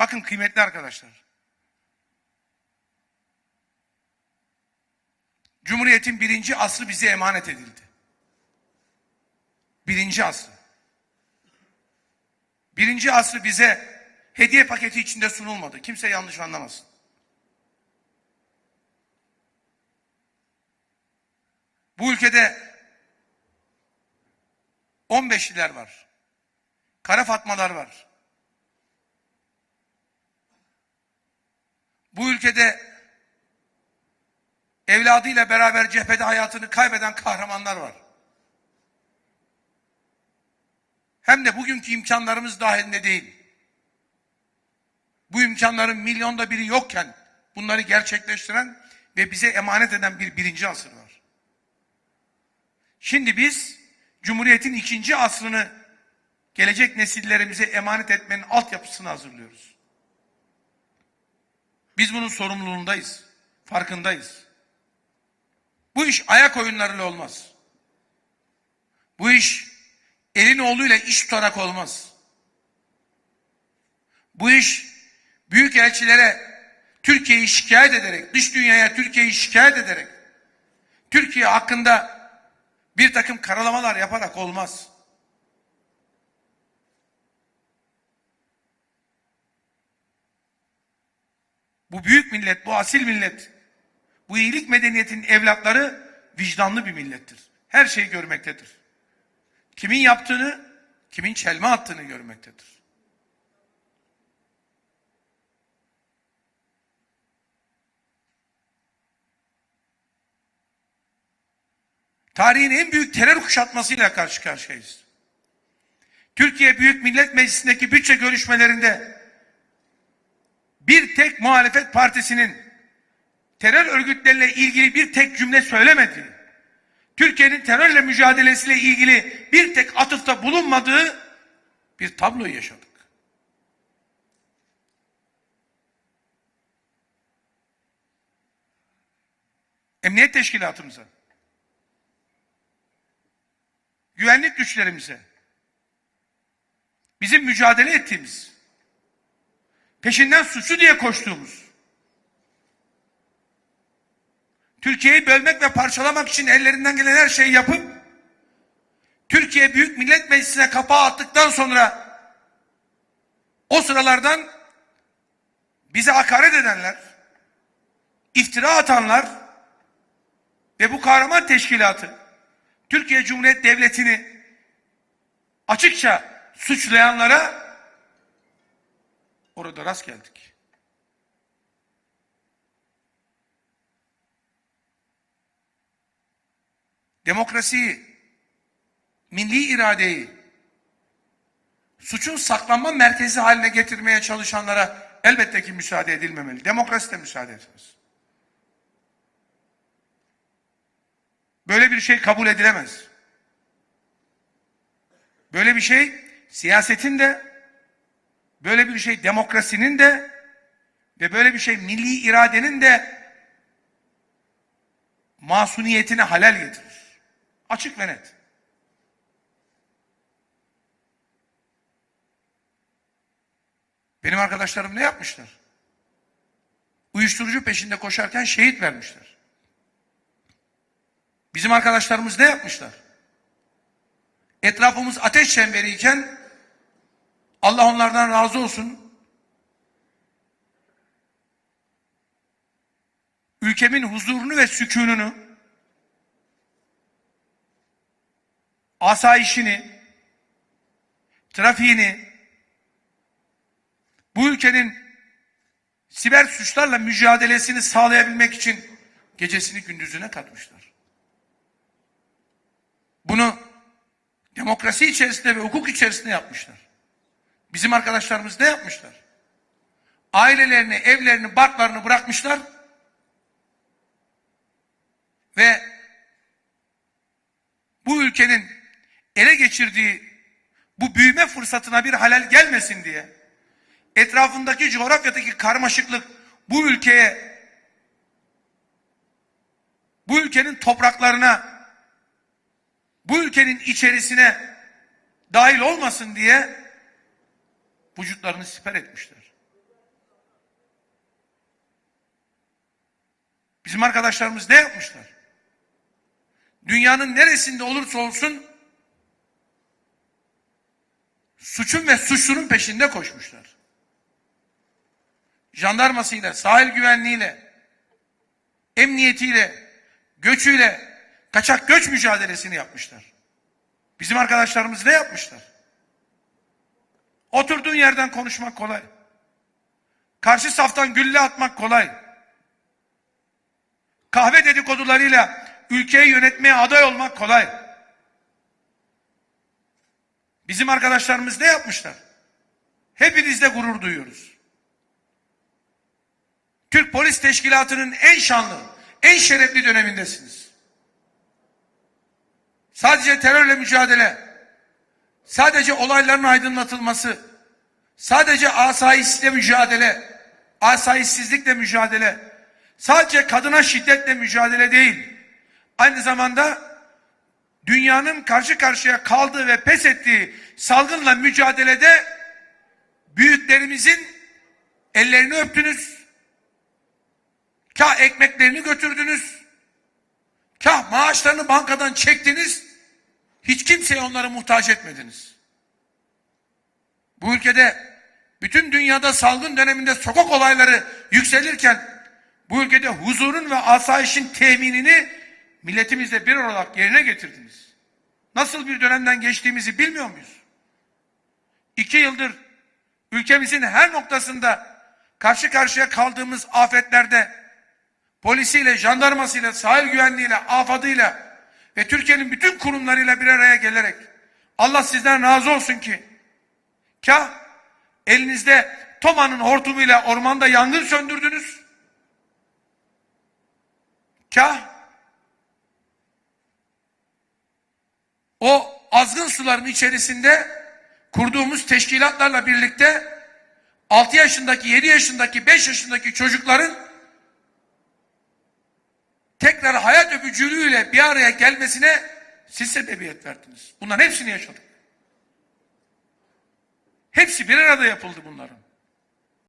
Bakın kıymetli arkadaşlar. Cumhuriyetin birinci asrı bize emanet edildi. Birinci asrı. Birinci asrı bize hediye paketi içinde sunulmadı. Kimse yanlış anlamasın. Bu ülkede 15'liler var. Kara Fatmalar var. Ülkede evladıyla beraber cephede hayatını kaybeden kahramanlar var. Hem de bugünkü imkanlarımız dahilinde değil. Bu imkanların milyonda biri yokken bunları gerçekleştiren ve bize emanet eden bir birinci asır var. Şimdi biz Cumhuriyet'in ikinci asrını gelecek nesillerimize emanet etmenin altyapısını hazırlıyoruz. Biz bunun sorumluluğundayız. Farkındayız. Bu iş ayak oyunlarıyla olmaz. Bu iş elin oğluyla iş tutarak olmaz. Bu iş büyük elçilere Türkiye'yi şikayet ederek, dış dünyaya Türkiye'yi şikayet ederek, Türkiye hakkında bir takım karalamalar yaparak olmaz. Bu büyük millet, bu asil millet, bu iyilik medeniyetin evlatları vicdanlı bir millettir. Her şeyi görmektedir. Kimin yaptığını, kimin çelme attığını görmektedir. Tarihin en büyük terör kuşatmasıyla karşı karşıyayız. Türkiye Büyük Millet Meclisi'ndeki bütçe görüşmelerinde bir tek muhalefet partisinin terör örgütleriyle ilgili bir tek cümle söylemedi. Türkiye'nin terörle mücadelesiyle ilgili bir tek atıfta bulunmadığı bir tablo yaşadık. Emniyet teşkilatımıza, güvenlik güçlerimize, bizim mücadele ettiğimiz, peşinden suçlu diye koştuğumuz, Türkiye'yi bölmek ve parçalamak için ellerinden gelen her şeyi yapıp, Türkiye Büyük Millet Meclisi'ne kapağı attıktan sonra, o sıralardan bize hakaret edenler, iftira atanlar ve bu kahraman teşkilatı, Türkiye Cumhuriyet Devleti'ni açıkça suçlayanlara orada rast geldik. Demokrasiyi, milli iradeyi, suçun saklanma merkezi haline getirmeye çalışanlara elbette ki müsaade edilmemeli. Demokrasi de müsaade etmez. Böyle bir şey kabul edilemez. Böyle bir şey siyasetin de, böyle bir şey demokrasinin de ve böyle bir şey milli iradenin de masuniyetine halel getirir. Açık ve net. Benim arkadaşlarım ne yapmışlar? Uyuşturucu peşinde koşarken şehit vermişler. Bizim arkadaşlarımız ne yapmışlar? Etrafımız ateş çemberiyken Allah onlardan razı olsun. Ülkemin huzurunu ve sükununu asayişini trafiğini bu ülkenin siber suçlarla mücadelesini sağlayabilmek için gecesini gündüzüne katmışlar. Bunu demokrasi içerisinde ve hukuk içerisinde yapmışlar. Bizim arkadaşlarımız ne yapmışlar? Ailelerini, evlerini, barklarını bırakmışlar ve bu ülkenin ele geçirdiği bu büyüme fırsatına bir halel gelmesin diye etrafındaki coğrafyadaki karmaşıklık bu ülkeye bu ülkenin topraklarına bu ülkenin içerisine dahil olmasın diye vücutlarını siper etmişler. Bizim arkadaşlarımız ne yapmışlar? Dünyanın neresinde olursa olsun suçun ve suçlunun peşinde koşmuşlar. Jandarmasıyla, sahil güvenliğiyle, emniyetiyle, göçüyle, kaçak göç mücadelesini yapmışlar. Bizim arkadaşlarımız ne yapmışlar? Oturduğun yerden konuşmak kolay. Karşı saftan gülle atmak kolay. Kahve dedikodularıyla ülkeyi yönetmeye aday olmak kolay. Bizim arkadaşlarımız ne yapmışlar? Hepinizle gurur duyuyoruz. Türk Polis Teşkilatı'nın en şanlı, en şerefli dönemindesiniz. Sadece terörle mücadele, sadece olayların aydınlatılması, sadece asayişle mücadele, asayişsizlikle mücadele, sadece kadına şiddetle mücadele değil, aynı zamanda dünyanın karşı karşıya kaldığı ve pes ettiği salgınla mücadelede büyüklerimizin ellerini öptünüz, kah ekmeklerini götürdünüz, kah maaşlarını bankadan çektiniz, hiç kimseye onları muhtaç etmediniz. Bu ülkede bütün dünyada salgın döneminde sokak olayları yükselirken bu ülkede huzurun ve asayişin teminini milletimizle bir olarak yerine getirdiniz. Nasıl bir dönemden geçtiğimizi bilmiyor muyuz? İki yıldır ülkemizin her noktasında karşı karşıya kaldığımız afetlerde polisiyle, jandarmasıyla, sahil güvenliğiyle, afadıyla ve Türkiye'nin bütün kurumlarıyla bir araya gelerek Allah sizden razı olsun ki kah elinizde Toma'nın hortumuyla ormanda yangın söndürdünüz. Kah o azgın suların içerisinde kurduğumuz teşkilatlarla birlikte 6 yaşındaki, 7 yaşındaki, 5 yaşındaki çocukların tekrar hayat öpücülüğüyle bir araya gelmesine siz sebebiyet verdiniz. Bunların hepsini yaşadık. Hepsi bir arada yapıldı bunların.